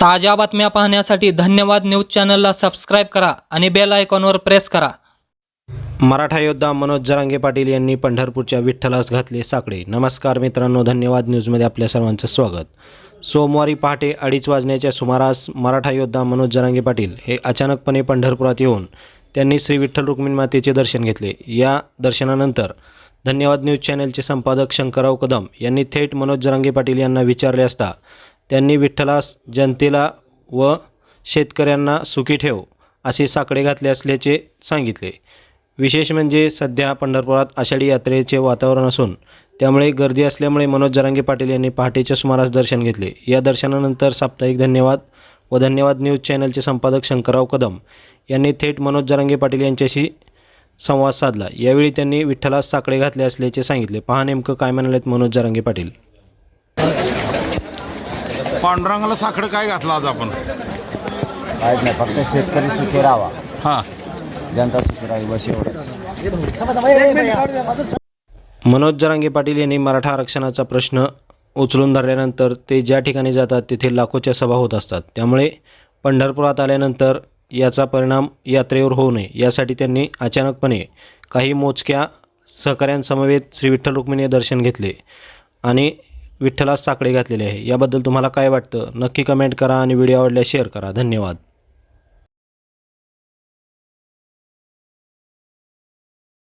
ताज्या बातम्या पाहण्यासाठी धन्यवाद न्यूज चॅनलला सबस्क्राईब करा आणि बेल आयकॉनवर प्रेस करा. मराठा योद्धा मनोज जरांगे पाटील यांनी पंढरपूरच्या विठ्ठलास घातले साकडे. नमस्कार मित्रांनो धन्यवाद न्यूजमध्ये आपल्या सर्वांचं स्वागत. सोमवारी पहाटे अडीच वाजण्याच्या सुमारास मराठा योद्धा मनोज जरांगे पाटील हे अचानकपणे पंढरपुरात येऊन त्यांनी श्री विठ्ठल रुक्मिणी मातेचे दर्शन घेतले. या दर्शनानंतर धन्यवाद न्यूज चॅनलचे संपादक शंकरराव कदम यांनी थेट मनोज जरांगे पाटील यांना विचारले असता त्यांनी विठ्ठलास जनतेला व शेतकऱ्यांना सुखी ठेव असे साकडे घातले असल्याचे सांगितले. विशेष म्हणजे सध्या पंढरपुरात आषाढी यात्रेचे वातावरण असून त्यामुळे गर्दी असल्यामुळे मनोज जरांगे पाटील यांनी पहाटेच्या सुमारास दर्शन घेतले. या दर्शनानंतर साप्ताहिक धन्यवाद व धन्यवाद न्यूज चॅनलचे संपादक शंकरराव कदम यांनी थेट मनोज जरांगे पाटील यांच्याशी संवाद साधला. यावेळी त्यांनी विठ्ठलास साकडे घातले असल्याचे सांगितले. पहा नेमकं काय म्हणालेत मनोज जरांगे पाटील. पांडुरंगाला साखर काय घातला आज आपण? काहीच नाही फक्त शेतकरी सुखी राहावा हा. जनता सुखी राहावी बस एवढंच. मनोज जरांगे पाटील यांनी मराठा आरक्षणाचा प्रश्न उचलून धरल्यानंतर ते ज्या ठिकाणी जातात तिथे लाखोच्या सभा होत असतात. त्यामुळे पंढरपुरात आल्यानंतर याचा परिणाम यात्रेवर होऊ नये. यासाठी त्यांनी अचानकपणे काही मोजक्या सहकाऱ्यांसमवेत श्री विठ्ठल रुक्मिणी दर्शन घेतले. आणि विठ्ठलास साकडे घातलेले आहे. याबद्दल तुम्हाला काय वाटतं? नक्की कमेंट करा आणि व्हिडिओ आवडल्यास शेअर करा. धन्यवाद.